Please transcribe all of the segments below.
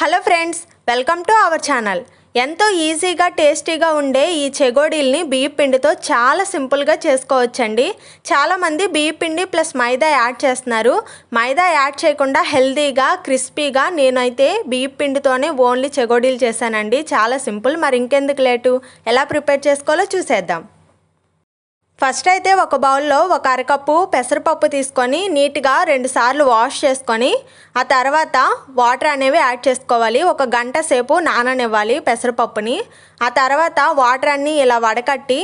Hello friends welcome to our channel. ఎంతో ఈజీగా టేస్టీగా ఉండే ఈ చెగోడీల్ని బియ్య పిండితో చాలా సింపుల్గా చేసుకోవచ్చండి. చాలామంది బియ్య పిండి ప్లస్ మైదా యాడ్ చేస్తున్నారు. మైదా యాడ్ చేయకుండా హెల్తీగా క్రిస్పీగా నేనైతే బియ్య పిండితోనే ఓన్లీ చెగోడీలు చేశానండి. చాలా సింపుల్ మరి ఇంకెందుకు లేటు? ఎలా ప్రిపేర్ చేసుకోవాలో చూసేద్దాం. ఫస్ట్ అయితే ఒక బౌల్లో ఒక అరకప్పు పెసరపప్పు తీసుకొని నీట్గా రెండుసార్లు వాష్ చేసుకొని ఆ తర్వాత వాటర్ అనేవి యాడ్ చేసుకోవాలి. ఒక గంట సేపు నాననివ్వాలి పెసరపప్పుని. ఆ తర్వాత వాటర్ అన్నీ ఇలా వడకట్టి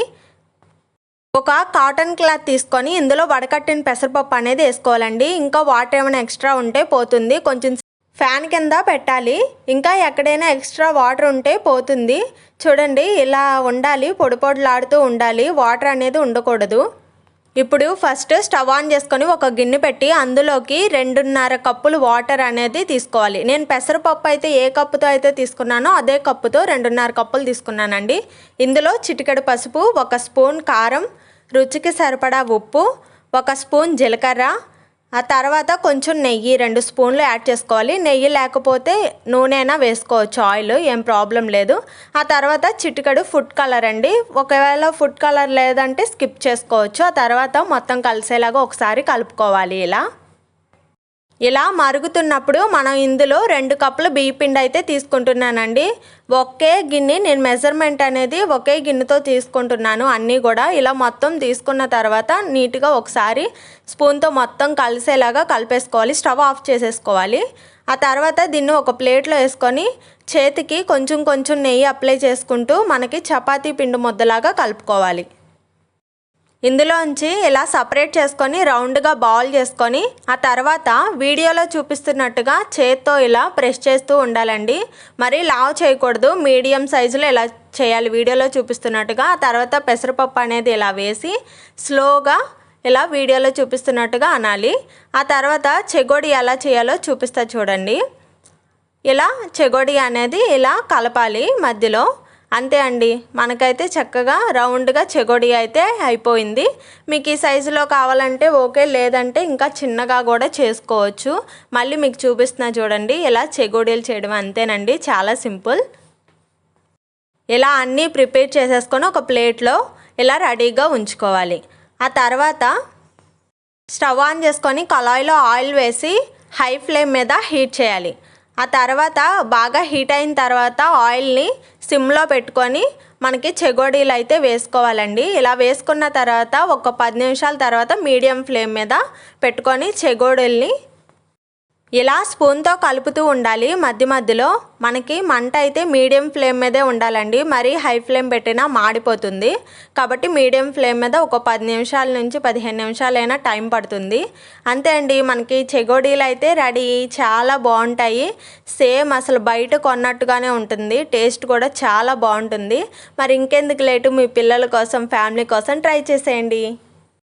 ఒక కాటన్ క్లాత్ తీసుకొని ఇందులో వడకట్టిన పెసరపప్పు అనేది వేసుకోవాలండి. ఇంకా వాటర్ ఏమైనా ఎక్స్ట్రా ఉంటే పోతుంది. కొంచెం ఫ్యాన్ కింద పెట్టాలి. ఇంకా ఎక్కడైనా ఎక్స్ట్రా వాటర్ ఉంటే పోతుంది. చూడండి ఇలా ఉండాలి. పొడి పొడిలాడుతూ ఉండాలి. వాటర్ అనేది ఉండకూడదు. ఇప్పుడు ఫస్ట్ స్టవ్ ఆన్ చేసుకొని ఒక గిన్నె పెట్టి అందులోకి రెండున్నర కప్పులు వాటర్ అనేది తీసుకోవాలి. నేను పెసరపప్పు అయితే ఏ కప్పుతో అయితే తీసుకున్నానో అదే కప్పుతో రెండున్నర కప్పులు తీసుకున్నానండి. ఇందులో చిటికెడు పసుపు ఒక స్పూన్ కారం రుచికి సరిపడా ఉప్పు ఒక స్పూన్ జీలకర్ర ఆ తర్వాత కొంచెం నెయ్యి రెండు స్పూన్లు యాడ్ చేసుకోవాలి. నెయ్యి లేకపోతే నూనె అయినా వేసుకోవచ్చు ఆయిల్ ఏం ప్రాబ్లం లేదు. ఆ తర్వాత చిటికడు ఫుడ్ కలర్ అండి. ఒకవేళ ఫుడ్ కలర్ లేదంటే స్కిప్ చేసుకోవచ్చు. ఆ తర్వాత మొత్తం కలిసేలాగా ఒకసారి కలుపుకోవాలి ఇలా. ఇలా మరుగుతున్నప్పుడు మనం ఇందులో రెండు కప్పులు బియ్యపిండి అయితే తీసుకుంటున్నానండి. ఒకే గిన్నె నేను మెజర్మెంట్ అనేది ఒకే గిన్నెతో తీసుకుంటున్నాను. అన్నీ కూడా ఇలా మొత్తం తీసుకున్న తర్వాత నీట్గా ఒకసారి స్పూన్తో మొత్తం కలిసేలాగా కలిపేసుకోవాలి. స్టవ్ ఆఫ్ చేసేసుకోవాలి. ఆ తర్వాత దీన్ని ఒక ప్లేట్లో వేసుకొని చేతికి కొంచెం కొంచెం నెయ్యి అప్లై చేసుకుంటూ మనకి చపాతీ పిండి ముద్దలాగా కలుపుకోవాలి. ఇందులోంచి ఇలా సపరేట్ చేసుకొని రౌండ్గా బాల్ చేసుకొని ఆ తర్వాత వీడియోలో చూపిస్తున్నట్టుగా చేత్తో ఇలా ప్రెస్ చేస్తూ ఉండాలండి. మరి లావ్ చేయకూడదు. మీడియం సైజులో ఇలా చేయాలి. వీడియోలో చూపిస్తున్నట్టుగా ఆ తర్వాత పెసరపప్పు అనేది ఇలా వేసి స్లోగా ఇలా వీడియోలో చూపిస్తున్నట్టుగా అనాలి. ఆ తర్వాత చెగోడి ఎలా చేయాలో చూపిస్తా చూడండి. ఇలా చెగోడి అనేది ఇలా కలపాలి మధ్యలో. అంతే అండి. మనకైతే చక్కగా రౌండ్గా చెగొడి అయితే అయిపోయింది. మీకు ఈ సైజులో కావాలంటే ఓకే లేదంటే ఇంకా చిన్నగా కూడా చేసుకోవచ్చు. మళ్ళీ మీకు చూపిస్తున్నా చూడండి ఇలా చెగోడీలు చేయడం అంతేనండి చాలా సింపుల్. ఇలా అన్నీ ప్రిపేర్ చేసేసుకొని ఒక ప్లేట్లో ఇలా రెడీగా ఉంచుకోవాలి. ఆ తర్వాత స్టవ్ ఆన్ చేసుకొని కళాయిలో ఆయిల్ వేసి హై ఫ్లేమ్ మీద హీట్ చేయాలి. ఆ తర్వాత బాగా హీట్ అయిన తర్వాత ఆయిల్ని సిమ్లో పెట్టుకొని మనకి చెగోడీలు అయితే వేసుకోవాలండి. ఇలా వేసుకున్న తర్వాత ఒక పది నిమిషాల తర్వాత మీడియం ఫ్లేమ్ మీద పెట్టుకొని చెగోడీల్ని ఇలా స్పూన్తో కలుపుతూ ఉండాలి. మధ్య మధ్యలో మనకి మంట అయితే మీడియం ఫ్లేమ్ మీదే ఉండాలండి. మరి హై ఫ్లేమ్ పెట్టినా మాడిపోతుంది. కాబట్టి మీడియం ఫ్లేమ్ మీద ఒక పది నిమిషాల నుంచి పదిహేను నిమిషాలైనా టైం పడుతుంది. అంతే అండి. మనకి చెగోడీలు అయితే రెడీ. చాలా బాగుంటాయి. సేమ్ అసలు బయట కొన్నట్టుగానే ఉంటుంది. టేస్ట్ కూడా చాలా బాగుంటుంది. మరి ఇంకెందుకు లేటు మీ పిల్లల కోసం ఫ్యామిలీ కోసం ట్రై చేసేయండి.